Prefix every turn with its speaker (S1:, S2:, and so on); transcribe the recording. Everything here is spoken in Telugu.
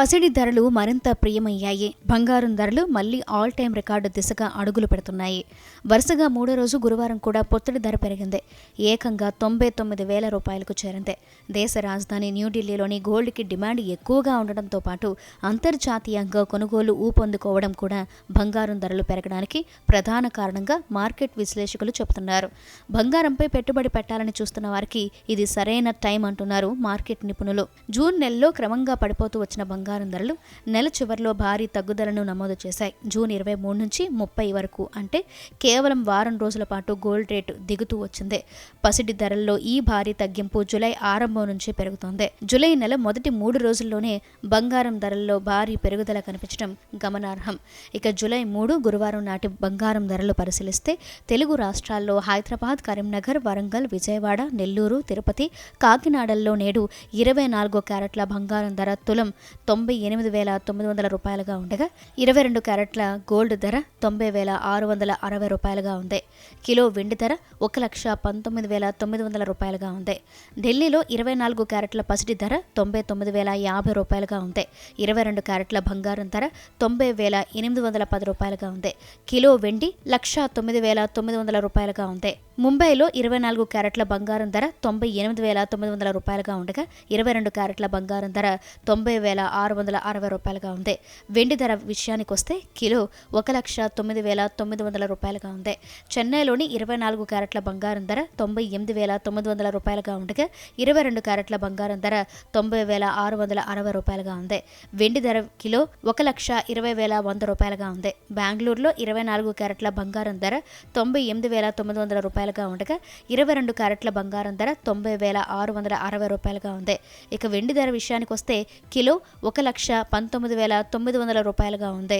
S1: పసిడి ధరలు మరింత ప్రియమయ్యాయి. బంగారం ధరలు మళ్ళీ ఆల్ టైం రికార్డు దిశగా అడుగులు పెడుతున్నాయి. వరుసగా మూడో రోజు గురువారం కూడా పొత్తిడి ధర పెరిగింది. ఏకంగా తొంభై తొమ్మిది వేల రూపాయలకు చేరింది. దేశ రాజధాని న్యూఢిల్లీలోని గోల్డ్కి డిమాండ్ ఎక్కువగా ఉండడంతో పాటు అంతర్జాతీయంగా కొనుగోలు ఊపందుకోవడం కూడా బంగారం ధరలు పెరగడానికి ప్రధాన కారణంగా మార్కెట్ విశ్లేషకులు చెబుతున్నారు. బంగారంపై పెట్టుబడి పెట్టాలని చూస్తున్న వారికి ఇది సరైన టైం అంటున్నారు మార్కెట్ నిపుణులు. జూన్ నెలలో క్రమంగా పడిపోతూ వచ్చిన బంగారం ధరలు నెల చివరిలో భారీ తగ్గుదలను నమోదు చేశాయి. జూన్ ఇరవై మూడు నుంచి ముప్పై వరకు అంటే కేవలం వారం రోజుల పాటు గోల్డ్ రేటు దిగుతూ వచ్చింది. పసిడి ధరల్లో ఈ భారీ తగ్గింపు జులై ఆరంభం నుంచి పెరుగుతోంది. జూలై నెల మొదటి మూడు రోజుల్లోనే బంగారం ధరల్లో భారీ పెరుగుదల కనిపించడం గమనార్హం. ఇక జూలై మూడు గురువారం నాటి బంగారం ధరలు పరిశీలిస్తే తెలుగు రాష్ట్రాల్లో హైదరాబాద్ కరీంనగర్ వరంగల్ విజయవాడ నెల్లూరు తిరుపతి కాకినాడల్లో నేడు ఇరవై నాలుగో క్యారెట్ల బంగారం ధర తులం తొంభై ఎనిమిది వేల తొమ్మిది వందల రూపాయలుగా ఉండగా ఇరవై రెండు క్యారెట్ల గోల్డ్ ధర తొంభై వేల ఆరు వందల అరవై రూపాయలుగా ఉంది. కిలో వెండి ధర ఒక లక్ష పంతొమ్మిది వేల తొమ్మిది వందల రూపాయలుగా ఉంది. ఢిల్లీలో ఇరవై నాలుగు క్యారెట్ల పసిడి ధర తొంభై తొమ్మిది వేల యాభై రూపాయలుగా ఉంది. ఇరవై రెండు క్యారెట్ల బంగారం ధర తొంభై వేల ఎనిమిది వందల పది రూపాయలుగా ఉంది. కిలో వెండి లక్ష తొమ్మిది వేల తొమ్మిది వందల రూపాయలుగా ఉంది. ముంబైలో ఇరవై నాలుగు క్యారెట్ల బంగారం ధర తొంభై ఎనిమిది వేల తొమ్మిది వందల రూపాయలుగా ఉండగా ఇరవై రెండు క్యారెట్ల బంగారం ధర తొంభై వేల ఆరు వందల అరవై రూపాయలుగా ఉంది. వెండి ధర విషయానికి వస్తే కిలో ఒక లక్ష తొమ్మిది వేల తొమ్మిది వందల రూపాయలుగా ఉంది. చెన్నైలోని ఇరవై నాలుగు క్యారెట్ల బంగారం ధర తొంభై ఎనిమిది వేల తొమ్మిది వందల రూపాయలుగా ఉండగా ఇరవై రెండు క్యారెట్ల బంగారం ధర తొంభై వేల ఆరు వందల అరవై రూపాయలుగా ఉంది. వెండి ధర కిలో ఒక లక్ష ఇరవై వేల వంద రూపాయలుగా ఉంది. బెంగళూరులో ఇరవై నాలుగు క్యారెట్ల బంగారం ధర తొంభై ఎనిమిది వేల తొమ్మిది వందల రూపాయలుగా ఉండగా ఇరవై రెండు క్యారెట్ల బంగారం ధర తొంభై వేల ఆరు వందల అరవై రూపాయలుగా ఉంది. ఇక వెండి ధర విషయానికి వస్తే కిలో ఒక లక్ష పంతొమ్మిది వేల తొమ్మిది వందల రూపాయలుగా ఉంది.